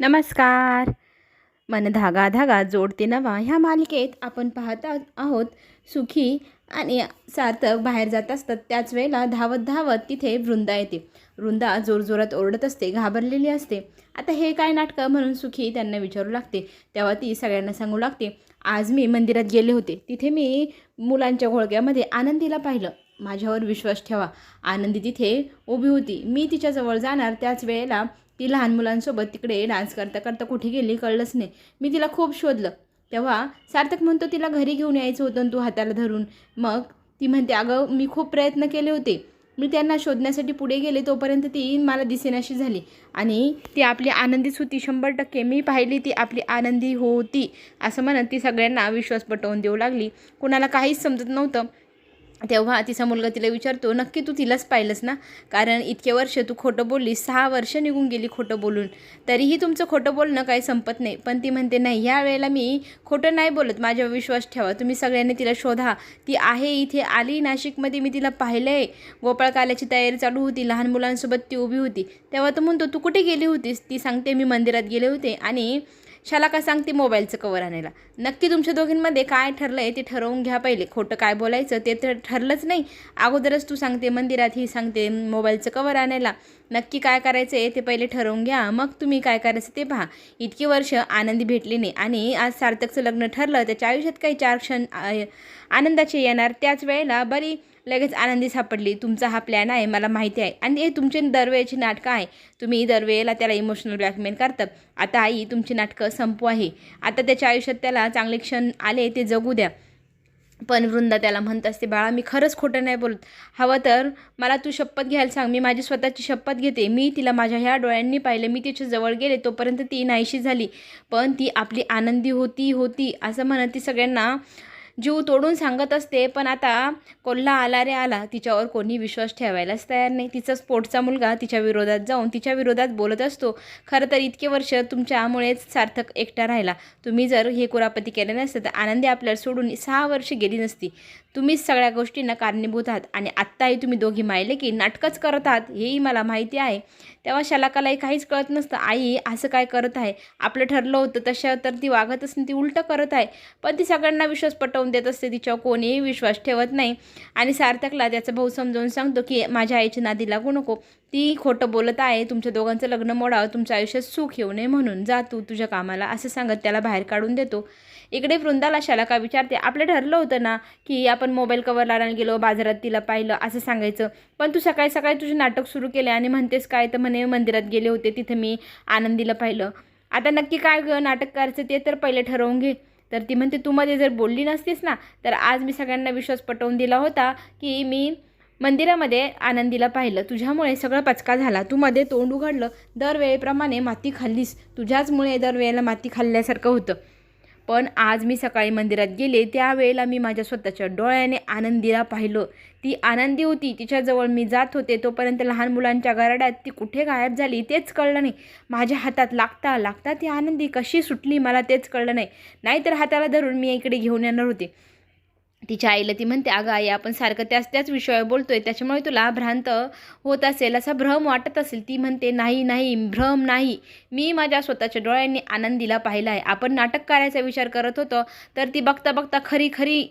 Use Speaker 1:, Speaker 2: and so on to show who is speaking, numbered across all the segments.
Speaker 1: नमस्कार. मन धागा धागा जोडते नवा ह्या मालिकेत आपण पाहत आहोत सुखी आणि सार्थक बाहेर जात असतात. त्याच वेळेला धावत धावत तिथे वृंदा येते. वृंदा जोरजोरात ओरडत असते घाबरलेली असते. आता हे काय नाटकं म्हणून सुखी त्यांना विचारू लागते. तेव्हा ती सगळ्यांना सांगू लागते आज मी मंदिरात गेले होते. तिथे मी मुलांच्या घोळक्यामध्ये आनंदीला पाहिलं. माझ्यावर विश्वास ठेवा. आनंदी तिथे उभी होती. मी तिच्याजवळ जाणार. त्याच वेळेला ती लहान मुलांसोबत तिकडे डान्स करता करता कुठे गेली कळलंच नाही. मी तिला खूप शोधलं. तेव्हा सार्थक म्हणतो तिला घरी घेऊन यायचं होतं आणि तू हाताला धरून. मग ती म्हणते अगं मी खूप प्रयत्न केले होते. मी त्यांना शोधण्यासाठी पुढे गेले तोपर्यंत ती मला दिसेनाशी झाली. आणि ती आपली आनंदीच होती शंभर टक्के मी पाहिली ती आपली आनंदी होती. असं म्हणत ती सगळ्यांना विश्वास पटवून देऊ लागली. कुणाला काहीच समजत नव्हतं. तेव्हा तिचा मुलगा तिला विचारतो नक्की तू तिलाच पाहिलंस ना? कारण इतके वर्ष तू खोटं बोललीस सहा वर्ष निघून गेली खोटं बोलून. तरीही तुमचं खोटं बोलणं काही संपत नाही. पण ती म्हणते नाही ह्या वेळेला मी खोटं नाही बोलत. माझ्यावर विश्वास ठेवा. तुम्ही सगळ्यांनी तिला शोधा. ती आहे इथे आली. नाशिकमध्ये मी तिला पाहिलं आहे गोपाळकाल्याची तयारी चालू होती. लहान मुलांसोबत ती उभी होती. तेव्हा तो म्हणतो तू कुठे गेली होतीस? ती सांगते मी मंदिरात गेले होते आणि शाला का सांगते मोबाईलचं कवर आणायला? नक्की तुमच्या दोघींमध्ये काय ठरलं आहे ते ठरवून घ्या पहिले. खोटं काय बोलायचं ते तर ठरलंच नाही. अगोदरच तू सांगते मंदिरात ही सांगते मोबाईलचं कवर आणायला. नक्की काय करायचं आहे ते पहिले ठरवून घ्या. मग तुम्ही काय करायचं ते पहा. इतकी वर्ष आनंदी भेटली नाही. आणि आज सार्थकचं लग्न ठरलं त्याच्या आयुष्यात काही चार क्षण आनंदाचे येणार. त्याच वेळेला बरी लगेच आनंदी सापडली. तुमचा हा प्लॅन आहे मला माहिती आहे. आणि हे तुमचे दरवेळेची नाटकं आहे. तुम्ही दरवेळेला त्याला इमोशनल ब्लॅकमेल करतात आता आई तुमची नाटकं संपू आहे. आता त्याच्या आयुष्यात त्याला चांगले क्षण आले ते जगू द्या. पण वृंदा त्याला म्हणत असते बाळा मी खरंच खोटं नाही बोलत. हवं तर मला तू शपथ घ्यायला सांग. मी माझी स्वतःची शपथ घेते. मी तिला माझ्या ह्या डोळ्यांनी पाहिलं. मी तिच्या जवळ गेले. तोपर्यंत ती नाहीशी झाली. पण ती आपली आनंदी होती होती असं म्हणत ती सगळ्यांना जीव तोडून सांगत असते पण आता कोल्हा आला रे आला. तिच्यावर कोणी विश्वास ठेवायलाच तयार नाही. तिचा स्पोर्टचा मुलगा तिच्या विरोधात जाऊन तिच्या विरोधात बोलत असतो. खरं तर इतके वर्ष तुमच्यामुळेच सार्थक एकटा राहिला. तुम्ही जर हे कुरापती केले नसतं तर आनंदी आपल्याला सोडून सहा वर्ष गेली नसती. तुम्हीच सगळ्या गोष्टींना कारणीभूत आहात आणि आत्ताही तुम्ही दोघी मायले की नाटकच करत आहात हेही मला माहिती आहे. तेव्हा शलाकालाही काहीच कळत नसतं आई असं काय करत आहे? आपलं ठरलं होतं तशा तर ती वागत असते ती उलटं करत आहे. पण ती सगळ्यांना विश्वास पटवून देत असते तिच्यावर कोणीही विश्वास ठेवत नाही. आणि सार्थकला त्याचा भाऊ समजावून सांगतो की माझ्या आईची नादी लागू नको. ती खोटं बोलत आहे. तुमच्या दोघांचं लग्न मोडावं. तुमच्या आयुष्यात सुख येऊ नये म्हणून. जा तू तुझ्या कामाला. असं सांगत त्याला बाहेर काढून देतो. इकडे वृंदाला शलाका विचारते? आपलं ठरलं होतं ना की आपण मोबाईल कवर लावायला गेलो बाजारात तिला पाहिलं असं सांगायचं. पण तू सकाळी सकाळी तुझे नाटक सुरू केले आणि म्हणतेस काय? तर म्हणे मंदिरात गेले होते तिथं मी आनंदीला पाहिलं. आता नक्की काय नाटक करायचं ते तर पहिले ठरवून घे. तर ती म्हणते तू मध्ये जर बोलली नसतीस ना तर आज मी सगळ्यांना विश्वास पटवून दिला होता की मी मंदिरामध्ये आनंदीला पाहिलं. तुझ्यामुळे सगळं पचका झाला. तू मध्ये तोंड उघडलं दरवेळेप्रमाणे माती खाल्लीस. तुझ्याचमुळे दरवेळेला माती खाल्ल्यासारखं होतं. पण आज मी सकाळी मंदिरात गेले त्यावेळेला मी माझ्या स्वतःच्या डोळ्याने आनंदीला पाहिलं. ती आनंदी होती. तिच्याजवळ मी जात होते. तोपर्यंत लहान मुलांच्या गराड्यात ती कुठे गायब झाली तेच कळलं नाही. माझ्या हातात लागता लागता ती आनंदी कशी सुटली मला तेच कळलं नाही. नाहीतर हाताला धरून मी इकडे घेऊन येणार होते. तिच्या आईला ती म्हणते अगं आई आपण सारखं त्याच त्याच विषयावर बोलतोय त्याच्यामुळे तुला भ्रांत होत असेल असा भ्रम वाटत असेल. ती म्हणते नाही नाही भ्रम नाही. मी माझ्या स्वतःच्या डोळ्यांनी आनंदीला पाहिला आहे. आपण नाटक करायचा विचार करत होतो तर ती बघता बघता खरी खरी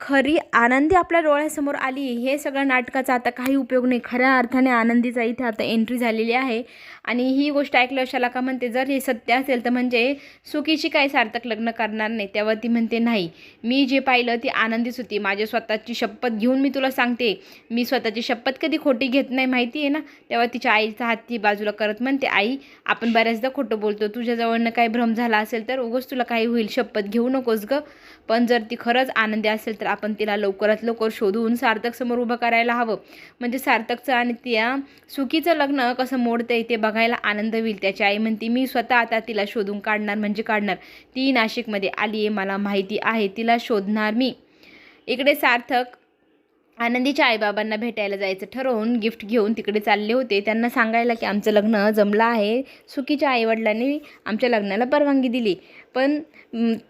Speaker 1: खरी आनंदी आपल्या डोळ्यासमोर आली. हे सगळं नाटकाचा आता काही उपयोग नाही. खऱ्या अर्थाने आनंदीचा इथे आता एंट्री झालेली आहे. आणि ही गोष्ट ऐकल्यावर शलाका म्हणते जर हे सत्य असेल तर म्हणजे सुखीची काय सार्थक लग्न करणार नाही. तेव्हा ती म्हणते नाही मी जे पाहिलं ती आनंदीच होती. माझी स्वतःची शपथ घेऊन मी तुला सांगते. मी स्वतःची शपथ कधी खोटी घेत नाही माहिती आहे ना? तेव्हा तिच्या आईचा हात ती बाजूला करत म्हणते आई आपण बऱ्याचदा खोटं बोलतो. तुझ्याजवळनं काही भ्रम झाला असेल तर उगंच तुला काही होईल. शपथ घेऊ नकोस गं. पण जर ती खरंच आनंदी असेल तर आपण तिला लवकरात लवकर शोधून सार्थक समोर उभं करायला हवं. म्हणजे सार्थकचं आणि त्या सुखीचं लग्न कसं मोडतंय ते बघा बघायला आनंद होईल. त्याची आई म्हणते मी स्वतः आता तिला शोधून काढणार म्हणजे काढणार. ती नाशिकमध्ये आली आहे मला माहिती आहे. तिला शोधणार मी. इकडे सार्थक आनंदीच्या आईबाबांना भेटायला जायचं ठरवून गिफ्ट घेऊन तिकडे चालले होते. त्यांना सांगायला की आमचं लग्न जमलं आहे. सुखीच्या आईवडिलांनी आमच्या लग्नाला परवानगी दिली. पण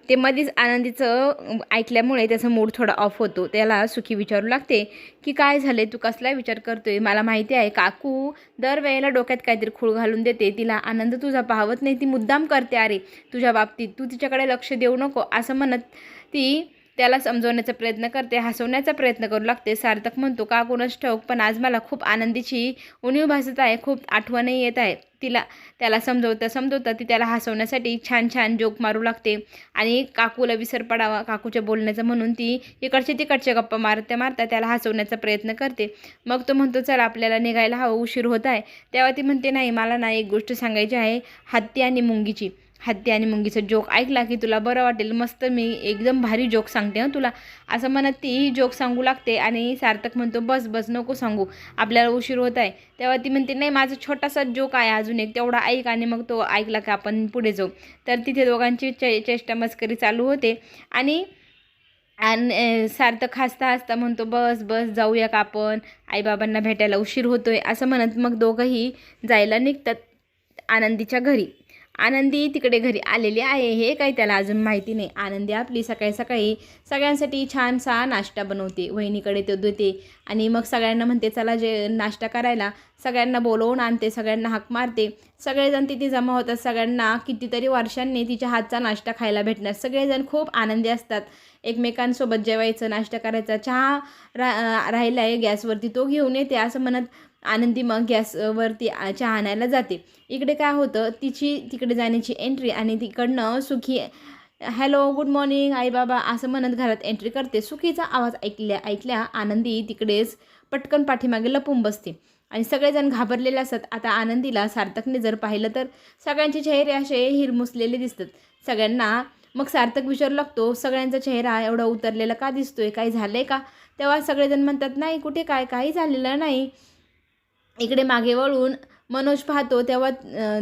Speaker 1: ते मध्येच आनंदीचं ऐकल्यामुळे त्याचा मूड थोडा ऑफ होतो. त्याला सुखी विचारू लागते की काय झाले तू कसला विचार करतोय? मला माहिती आहे काकू दरवेळेला डोक्यात काहीतरी खूळ घालून देते. तिला आनंद तुझा पाहवत नाही. ती मुद्दाम करते. अरे तुझ्या बाबतीत तू तिच्याकडे लक्ष देऊ नको. असं म्हणत ती त्याला समजवण्याचा प्रयत्न करते हसवण्याचा प्रयत्न करू लागते. सार्थक म्हणतो का कोणच ठाऊक पण आज मला खूप आनंदीची उणीव भासत आहे खूप आठवणही येत आहे. तिला त्याला समजवता समजवता ती त्याला हसवण्यासाठी छान छान जोक मारू लागते. आणि काकूला विसर पडावा काकूच्या बोलण्याचं म्हणून ती इकडचे तिकडचे गप्पा मारता मारता त्याला हसवण्याचा प्रयत्न करते. मग तो म्हणतो चला आपल्याला निघायला हवं उशीर होत आहे. तेव्हा ती म्हणते नाही मला ना एक गोष्ट सांगायची आहे हत्ती आणि मुंगीची. हत्ती आणि मुंगीचा जोक ऐकला की तुला बरं वाटेल. मस्त मी एकदम भारी जोक सांगते हं तुला. असं म्हणत तीही जोक सांगू लागते आणि सार्थक म्हणतो बस बस नको सांगू. आपल्याला उशीर होत आहे. तेव्हा ती म्हणते नाही माझा छोटासा जोक आहे अजून एक. तेवढा ऐक आणि मग तो ऐकला की आपण पुढे जाऊ. तर तिथे दोघांची चे चेष्टा मस्करी चालू होते. आणि आणि सार्थक हसता हसता म्हणतो बस बस जाऊया का आपण? आईबाबांना भेटायला उशीर होतोय. असं म्हणत मग दोघंही जायला निघतात आनंदीच्या घरी. आनंदी तिकडे घरी आलेली आहे. हे काही त्याला अजून माहिती नाही. आनंदी आपली सकाळी सकाळी सगळ्यांसाठी छानसा नाश्ता बनवते. वहिनीकडे तो देते आणि मग सगळ्यांना म्हणते चला जे नाश्ता करायला. सगळ्यांना बोलवून आणते सगळ्यांना हाक मारते. सगळेजण तिथे जमा होतात. सगळ्यांना कितीतरी वर्षांनी तिच्या हातचा नाश्ता खायला भेटणार. सगळेजण खूप आनंदी असतात. एकमेकांसोबत जेवायचं नाश्ता करायचा चहा रा राहिला आहे गॅसवरती तो घेऊन येते. असं म्हणत आनंदी मग गॅसवरती चहा आणायला जाते. इकडे काय होतं तिची तिकडे जाण्याची एंट्री आणि तिकडनं सुखी हॅलो गुड मॉर्निंग आई बाबा असं म्हणत घरात एंट्री करते. सुखीचा आवाज ऐकल्या ऐकल्या आनंदी तिकडेच पटकन पाठीमागे लपून बसते. आणि सगळेजण घाबरलेले असतात. आता आनंदीला सार्थकने जर पाहिलं तर सगळ्यांचे चेहरे असे हिरमुसलेले दिसतात. सगळ्यांना मग सार्थक विचारू लागतो सगळ्यांचा चेहरा एवढा उतरलेला का दिसतोय? काही झालं आहे का? तेव्हा सगळेजण म्हणतात नाही कुठे काय? काही झालेलं नाही. इकडे मागे वळून मनोज पाहतो तेव्हा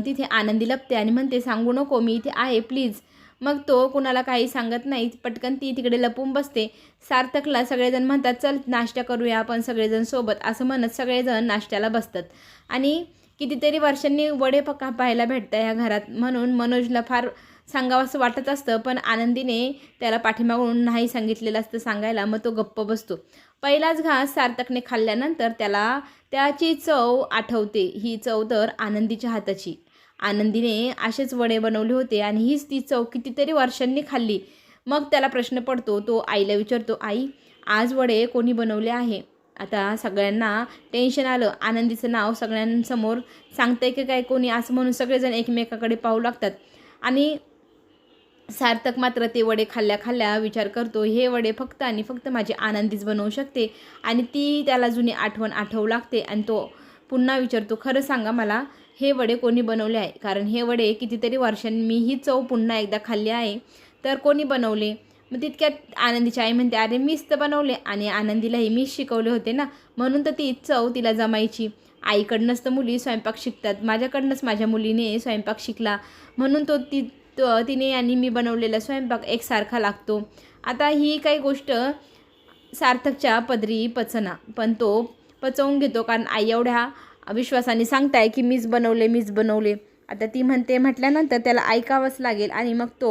Speaker 1: तिथे आनंदी लपते आणि म्हणते सांगू नको मी इथे आहे प्लीज मग तो कुणाला काही सांगत नाही पटकन ती तिकडे लपून बसते. सार्थकला सगळेजण म्हणतात चल नाश्ता करूया आपण सगळेजण सोबत असं म्हणत सगळेजण नाश्त्याला बसतात. आणि कितीतरी वर्षांनी वडे पका पाहायला भेटतं या घरात. म्हणून मनोजला फार सांगावंसं वाटत असतं पण आनंदीने त्याला पाठीमागून नाही सांगितलेलं असतं सांगायला. मग तो गप्प बसतो. पहिलाच घास सार्थकने खाल्ल्यानंतर त्याला त्याची चव आठवते. ही चव तर आनंदीच्या हाताची. आनंदीने असेच वडे बनवले होते आणि हीच ती चव कितीतरी वर्षांनी खाल्ली. मग त्याला प्रश्न पडतो तो आईला विचारतो आई आज वडे कोणी बनवले आहे? आता सगळ्यांना टेन्शन आलं. आनंदीचं नाव सगळ्यांसमोर सांगतंय की काय कोणी? असं म्हणून सगळेजण एकमेकाकडे पाहू लागतात. आणि सार्थक मात्र ते वडे खाल्ल्या खाल्ल्या विचार करतो हे वडे फक्त आणि फक्त माझी आनंदीच बनवू शकते. आणि ती त्याला जुनी आठवण आठवू लागते आणि तो पुन्हा विचारतो खरं सांगा मला हे वडे कोणी बनवले आहे? कारण हे वडे कितीतरी वर्षांनी मी ही चव पुन्हा एकदा खाल्ली आहे. तर कोणी बनवले? मग तितक्यात आनंदीची आई म्हणते अरे मीच तर बनवले आणि आनंदीलाही मीच शिकवले होते ना? म्हणून तर ती चव तिला जमायची. आईकडनंच तर मुली स्वयंपाक शिकतात. माझ्याकडनंच माझ्या मुलीने स्वयंपाक शिकला. म्हणून तो ती तो तिने आणि मी बनवलेला स्वयंपाक एकसारखा लागतो. आता ही काही गोष्ट सार्थकच्या पदरी पचना पण तो पचवून घेतो कारण आई एवढ्या विश्वासाने सांगताय की मीच बनवले मीच बनवले. आता ती म्हणते म्हटल्यानंतर त्याला ऐकावंच लागेल आणि मग तो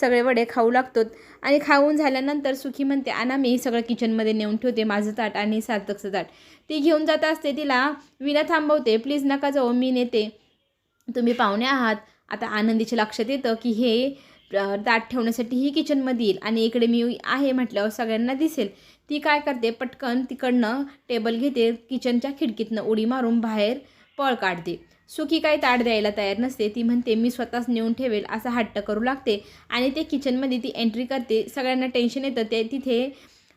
Speaker 1: सगळे वडे खाऊ लागतो. आणि खाऊन झाल्यानंतर सुखी म्हणते आणा मी सगळं किचनमध्ये नेऊन ठेवते माझं ताट आणि सार्थकचं ताट. ती घेऊन जात असते तिला विना थांबवते प्लीज नका जाऊ मी नेते. तुम्ही पाहुणे आहात आता आनंदीच्या लक्षात येतं की हे ताट ठेवण्यासाठी ही किचनमध्ये येईल. आणि इकडे मी आहे म्हटल्यावर सगळ्यांना दिसेल. ती काय करते? पटकन तिकडनं टेबल घेते किचनच्या खिडकीतनं उडी मारून बाहेर पळ काढते. सुखी काही ताट द्यायला तयार नसते. ती म्हणते मी स्वतःच नेऊन ठेवेल असा हट्ट करू लागते. आणि ते किचनमध्ये ती एंट्री करते. सगळ्यांना टेन्शन येतं. ते तिथे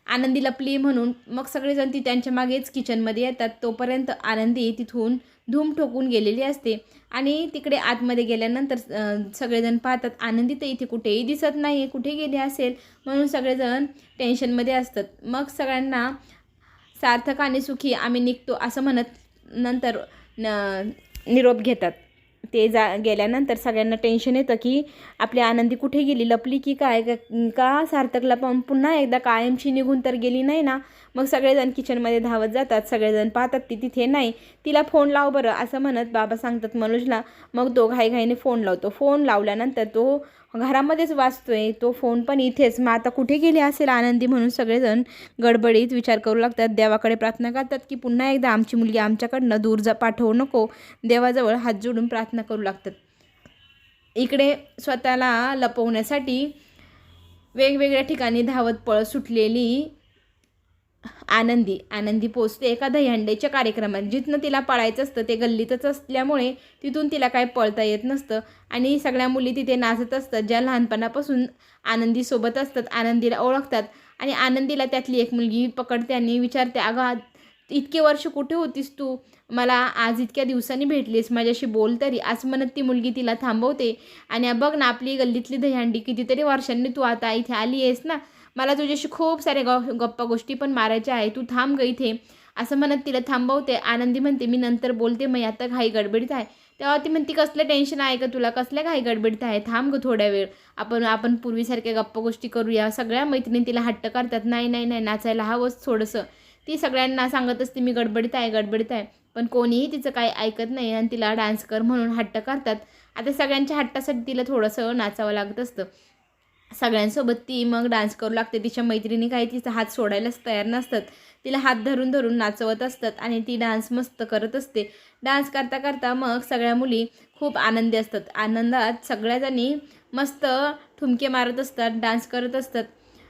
Speaker 1: आनंदी लपली म्हणून मग सगळेजण ती त्यांच्या मागेच किचनमध्ये येतात. तोपर्यंत आनंदी तिथून धूम ठोकून गेलेली असते. आणि तिकडे आतमध्ये गेल्यानंतर सगळेजण पाहतात आनंदी तर इथे कुठेही दिसत नाही कुठे गेली असेल? म्हणून सगळेजण टेन्शनमध्ये असतात. मग सगळ्यांना सार्थक आणि सुखी आम्ही निघतो असं म्हणत नंतर न निरोप घेतात. ते जा गेल्यानंतर सगळ्यांना टेन्शन येतं की आपली आनंदी कुठे गेली? लपली की काय? का- सार्थकला पण पुन्हा एकदा कायमची निघून तर गेली नाही ना? मग सगळेजण किचनमध्ये धावत जातात सगळेजण पाहतात ती तिथे नाही. तिला फोन लाव बरं असं म्हणत बाबा सांगतात मनोजला. मग तो घाईघाईने फोन लावतो. फोन लावल्यानंतर तो घरामध्येच वाचतोय तो फोन पण इथेच. मग आता कुठे गेली असेल आनंदी म्हणून सगळेजण गडबडीत विचार करू लागतात देवाकडे प्रार्थना करतात की पुन्हा एकदा आमची मुलगी आमच्याकडनं दूर जा पाठवू नको. देवाजवळ हात जोडून प्रार्थना करू लागतात. इकडे स्वतःला लपवण्यासाठी वेगवेगळ्या ठिकाणी धावत पळत सुटलेली आनंदी आनंदी पोचते. एका दहीहंडीच्या कार्यक्रमात जिथनं तिला पळायचं असतं ते गल्लीतच असल्यामुळे तिथून तिला काय पळता येत नसतं. आणि सगळ्या मुली तिथे नाचत असतात ज्या लहानपणापासून आनंदीसोबत असतात आनंदीला ओळखतात. आणि आनंदीला त्यातली एक मुलगी पकडते आणि विचारते अगं इतके वर्ष कुठे होतीस तू? मला आज इतक्या दिवसांनी भेटलीस माझ्याशी बोल तरी. असं म्हणत ती मुलगी तिला थांबवते. आणि बघ ना आपली गल्लीतली दहीहंडी कितीतरी वर्षांनी तू आता इथे आली आहेस ना मला तुझ्याशी खूप सारे ग गप्पा गोष्टी पण मारायच्या आहे. तू थांब ग इथे. असं म्हणत तिला थांबवते. आनंदी म्हणते मी नंतर बोलते मग आता घाई गडबडीत आहे. तेव्हा ती म्हणते कसलं टेन्शन आहे का तुला? कसल्या घाई गडबडीत आहे? थांब ग थोड्या वेळ. आपण आपण पूर्वीसारख्या गप्पा गोष्टी करूया. सगळ्या मैत्रिणी तिला हट्ट करतात. नाही नाही नाही नाचायला हवंच थोडंसं. ती सगळ्यांना सांगत असते मी गडबडीत आहे गडबडीत आहे. पण कोणीही तिचं काही ऐकत नाही आणि तिला डान्स कर म्हणून हट्ट करतात. आता सगळ्यांच्या हट्टासाठी तिला थोडंसं नाचावं लागत असतं. सगळ्यांसोबत ती मग डान्स करू लागते. तिच्या मैत्रिणी काही तिचा हात सोडायलाच तयार नसतात. तिला हात धरून धरून नाचवत असतात आणि ती डान्स मस्त करत असते. डान्स करता करता मग सगळ्या मुली खूप आनंदी असतात. आनंदात सगळ्याजणी मस्त ठुमके मारत असतात डान्स करत असतात.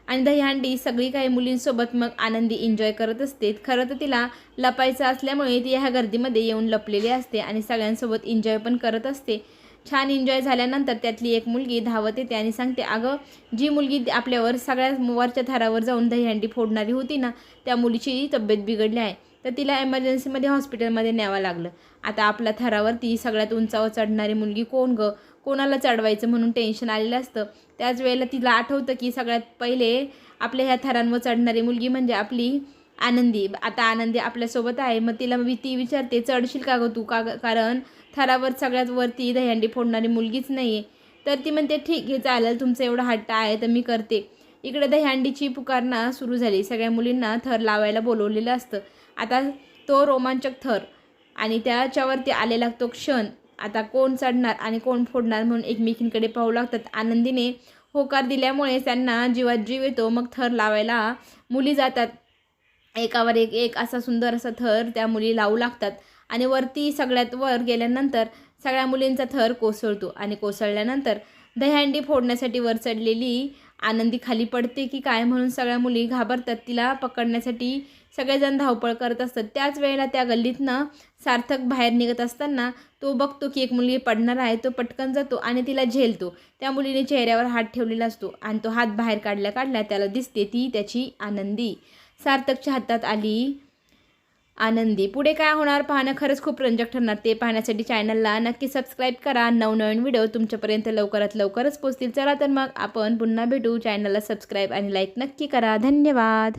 Speaker 1: आणि दहीहंडी सगळी काही मुलींसोबत मग आनंदी एन्जॉय करत असते. खरं तर तिला लपायचं असल्यामुळे ती ह्या गर्दीमध्ये येऊन लपलेली असते आणि सगळ्यांसोबत एन्जॉय पण करत असते. छान एन्जॉय झाल्यानंतर त्यातली एक मुलगी धावत येते आणि सांगते अगं जी मुलगी आपल्यावर सगळ्या वरच्या थरावर जाऊन दहीहंडी फोडणारी होती ना त्या मुलीची तब्येत बिघडली आहे. तर तिला एमर्जन्सीमध्ये हॉस्पिटलमध्ये न्यावं लागलं. आता आपल्या थरावरती सगळ्यात उंचावर चढणारी मुलगी कोण गं? कोणाला चढवायचं म्हणून टेन्शन आलेलं असतं. त्याच वेळेला तिला आठवतं की सगळ्यात पहिले आपल्या ह्या थरांवर चढणारी मुलगी म्हणजे आपली आनंदी. आता आनंदी आपल्यासोबत आहे. मग तिला मी ती विचारते चढशील का गं तू? का कारण थरावर सगळ्यात वरती दहीहंडी फोडणारी मुलगीच नाही आहे तर ती म्हणते ठीक आहे चालेल. तुमचं एवढं हट्ट आहे तर मी करते. इकडे दहीहंडीची पुकारणा सुरू झाली. सगळ्या मुलींना थर लावायला बोलवलेलं असतं. आता तो रोमांचक थर आणि त्याच्यावरती आलेला तो क्षण. आता कोण चढणार आणि कोण फोडणार म्हणून एकमेकींकडे पाहू लागतात. आनंदीने होकार दिल्यामुळे त्यांना जीवात जीव येतो. मग थर लावायला मुली जातात. एकावर एक एक असा सुंदर असा थर त्या मुली लावू लागतात. आणि वरती सगळ्यात वर गेल्यानंतर सगळ्या मुलींचा थर कोसळतो. आणि कोसळल्यानंतर दहीहंडी फोडण्यासाठी वर चढलेली आनंदी खाली पडते की काय म्हणून सगळ्या मुली घाबरतात. तिला पकडण्यासाठी सगळेजण धावपळ करत असतात. त्याच वेळेला त्या गल्लीतनं सार्थक बाहेर निघत असताना तो बघतो की एक मुलगी पडणार आहे. तो पटकन जातो आणि तिला झेलतो. त्या मुलीने चेहऱ्यावर हात ठेवलेला असतो आणि तो हात बाहेर काढल्या काढल्या त्याला दिसते ती त्याची आनंदी. सार्थकच्या हातात आली. आनंदी. पुढे काय होणार? पाहणं खरंच खूप रंजक ठरणार. ते पाहण्यासाठी चॅनलला नक्की सबस्क्राईब करा. नवनवीन व्हिडिओ तुमच्यापर्यंत लवकरात लवकरच पोचतील चला तर मग आपण पुन्हा भेटू. चॅनलला सबस्क्राईब आणि लाईक नक्की करा. धन्यवाद.